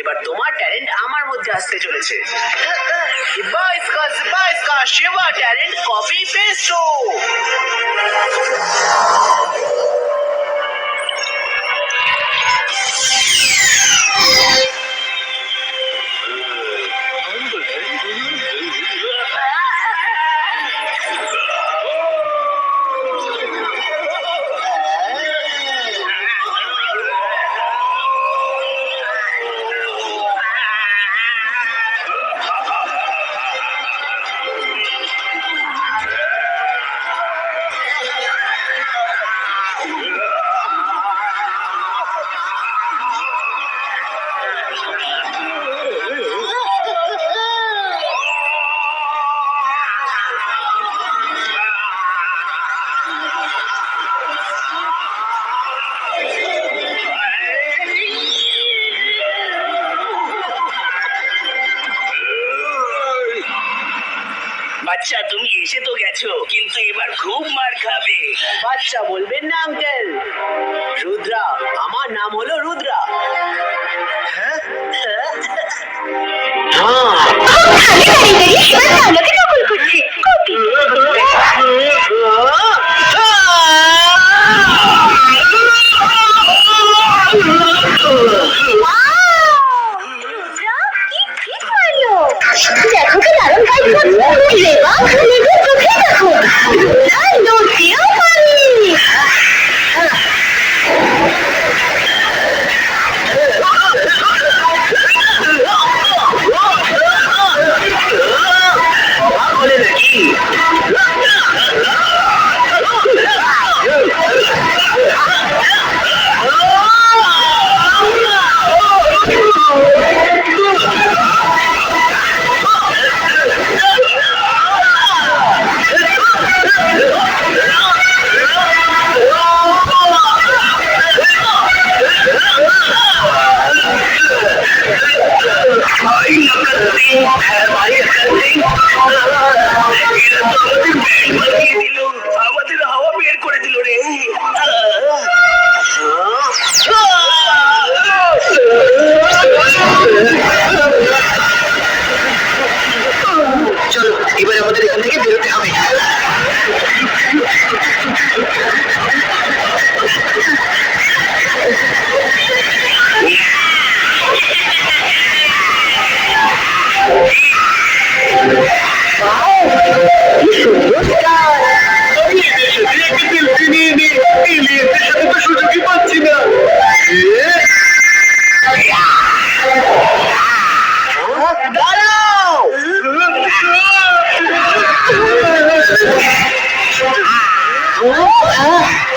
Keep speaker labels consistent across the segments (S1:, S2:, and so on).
S1: এবার তোমার ট্যালেন্ট আমার মধ্যে আসতে চলেছে।
S2: শিবা ট্যালেন্ট কপি পেস্টো খুব মার খাবে।
S1: বাচ্চা বলবেন না আঙ্কেল রুদ্রা আমার নাম হলো রুদ্রা। হ্যাঁ।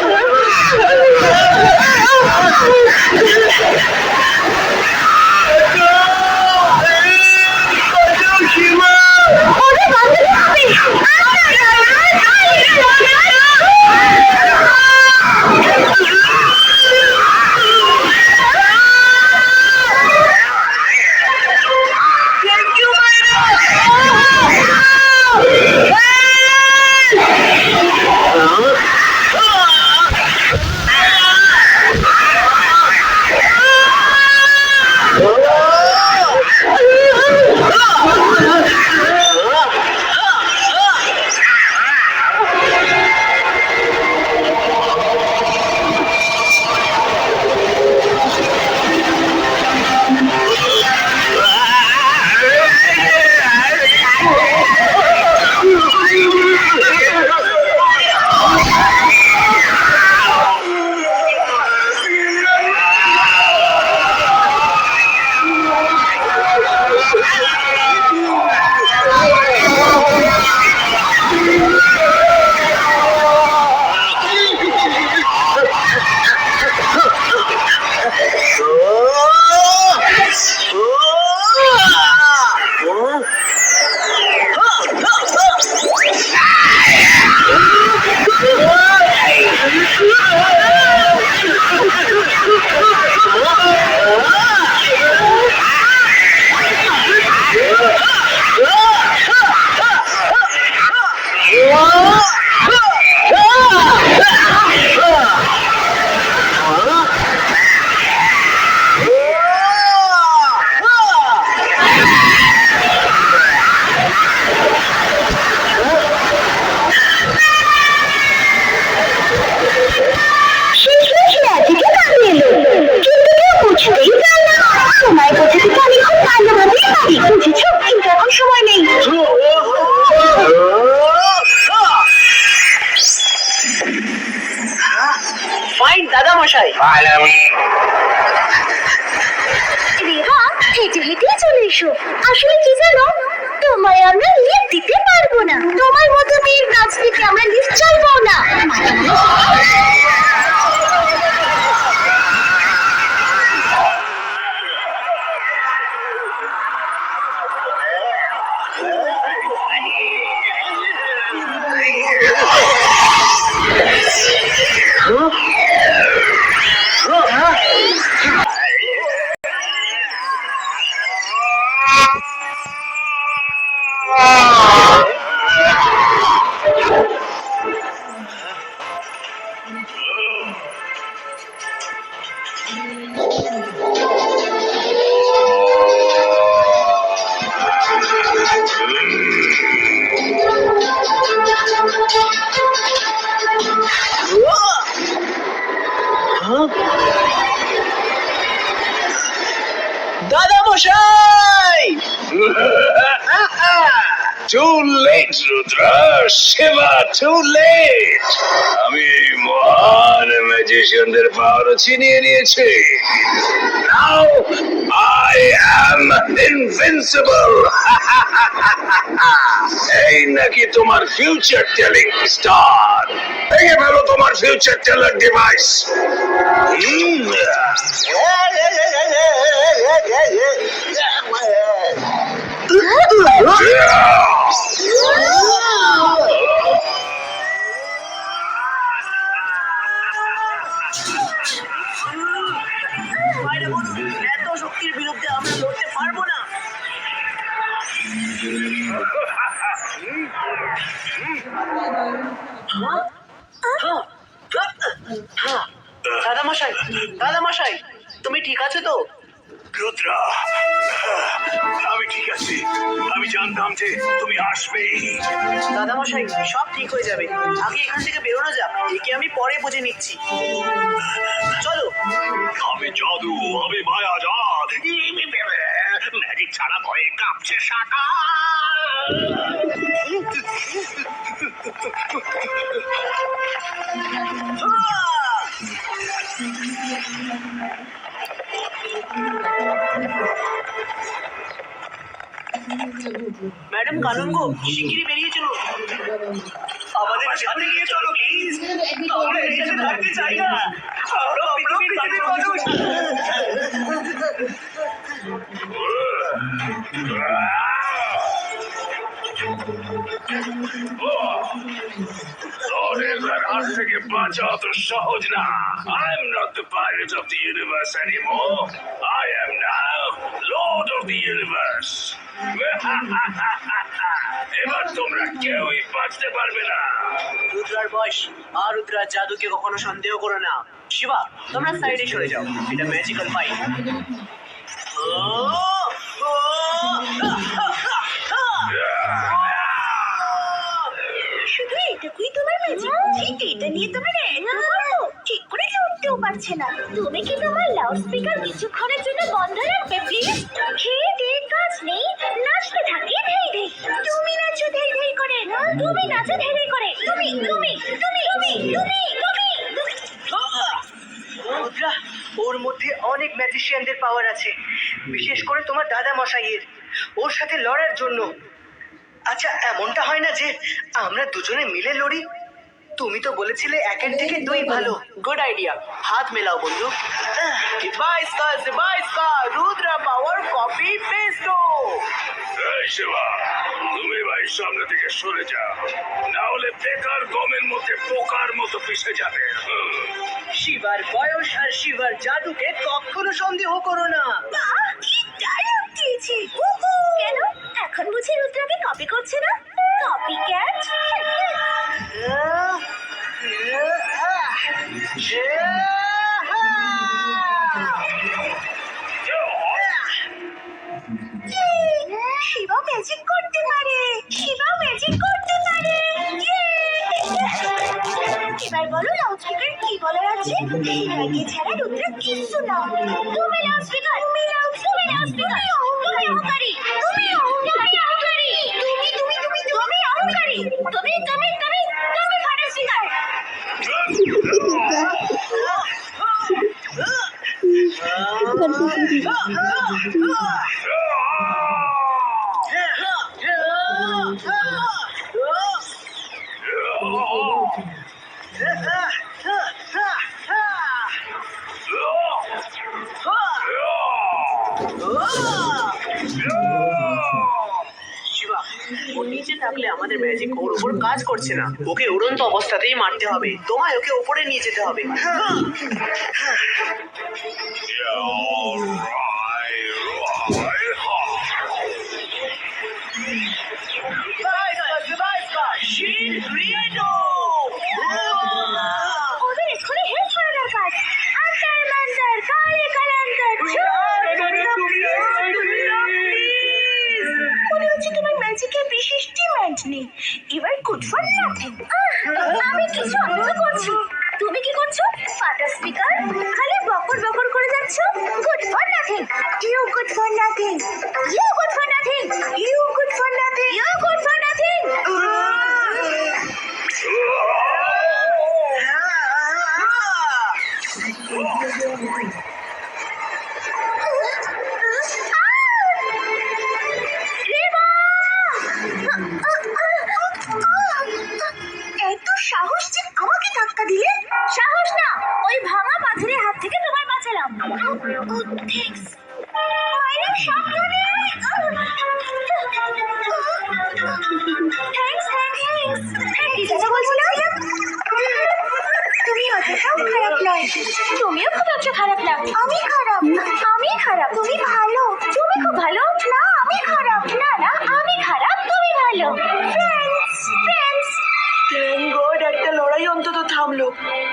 S3: ওরে
S1: দাদা মশাই
S2: Too late, Rudra. Shiva, too late. আমি মহান ম্যাজিশিয়ানদের পাওয়ার ছিনিয়ে নিয়েছি। Now I am invincible. এই নাকি তোমার ফিউচার টেলিং স্টার ভেঙে ফেলো তোমার ফিউচার টেলার ডিভাইস
S1: বাইরে ঠিক আছে তো?
S2: রুদ্রা আমি ঠিক আছি। আমি জানতাম যে তুমি আসবেই।
S1: দাদা মশাই সব ঠিক হয়ে যাবে। আগে এখান থেকে বেরোনো যাক একে আমি পরে বুঝে নিচ্ছি। চলো।
S2: আমি জাদু আমি মায়াজাদ ম্যাজিক ছাড়া ভয়ে কাঁপছে সাকা
S1: ম্যাডাম কানুনগো শিগগিরই বেরিয়ে চলো
S2: আমাদের সাথে নিয়ে চলো প্লিজ আমরা এখানে থাকতে চাই না আমরা পৃথিবীর মানুষ Forever হাত থেকে বাঁচা অত সহজ না। I am not the pirate of the universe anymore. I am now Lord of the universe. এবার তোমরা কেউই বাঁচতে পারবে না।
S1: রুদ্রার বয়স আর রুদ্রার জাদুকে কখনো সন্দেহ করো না। শিবা, তোমরা সাইডে সরে যাও। এটা ম্যাজিক্যাল ফাইট
S3: শুধু এটা নিয়ে গর্ব ঠিক করে পারছে না। তুমি কি তোমার স্পিকার কিছুক্ষণের খেয়ে কাজ নেই, নাচতে তুমি নাচো ধেই করে, তুমি নাচো করে। তুমি তুমি তুমি
S4: ওর মধ্যে অনেক ম্যাজিশিয়ানদের পাওয়ার আছে, বিশেষ করে তোমার দাদা মশাইয়ের ওর সাথে লড়ার জন্য। আচ্ছা এমনটা হয় না যে আমরা দুজনে মিলে লড়ি? তুমি তো বলেছিলে একের থেকে দুই ভালো।
S1: গুড আইডিয়া হাত মেলাও বন্ধু। ডিভাইস কা ডিভাইস কা রুদ্রা পাওয়ার কপি পেস্টো
S2: এই শিবা তুমি ভাই সামনে থেকে সরে যাও। না হলে বেকার গমের মধ্যে পোকার মতো পিষে যাবে।
S4: শিবার বয়স আর শিবার জাদুকে কখনো সন্দেহ করো না।
S3: আহ, কি ডায়লগ দিয়েছি। এবার বলো লাউ স্পিকার কি বলার আছে? এই ছাড়া রুদ্র কিচ্ছু না তুমি লাউ স্পিকার, তুমি লাউ তুমি লাউ স্পিকার। তুমি অহংকারী তুমি অহংকারী অহংকারী। তুমি তুমি তুমি তুমি অহংকারী। তুমি তুমি তুমি তুমি ফাটা স্পিকার।
S1: Oh! আমাদের ম্যাজিক ওর উপর কাজ করছে না। ওকে উড়ন্ত অবস্থাতেই মারতে হবে। তোমায় ওকে উপরে নিয়ে যেতে হবে।
S3: for nothing.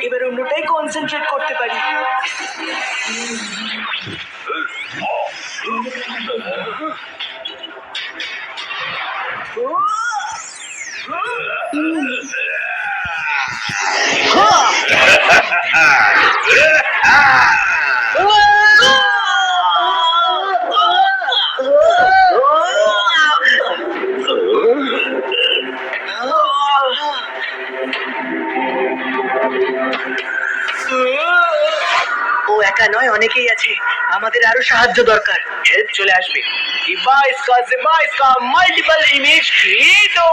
S3: এবার
S4: অন্যটাই কনসেন্ট্রেট করতে পারি। নয়, অনেকেই আছে। আমাদের আরও সাহায্য দরকার।
S1: হেল্প চলে আসবে। ডিভাইস কা ডিভাইস কা মাল্টিপল ইমেজ ক্রিয়েটো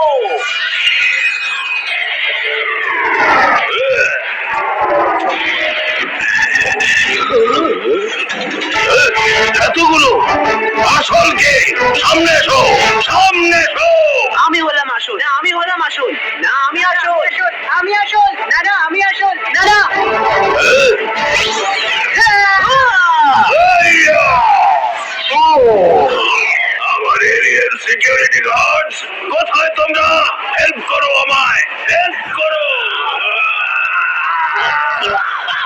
S2: এতগুলো আসলকে সামনে এসো সামনে এসো। Drama!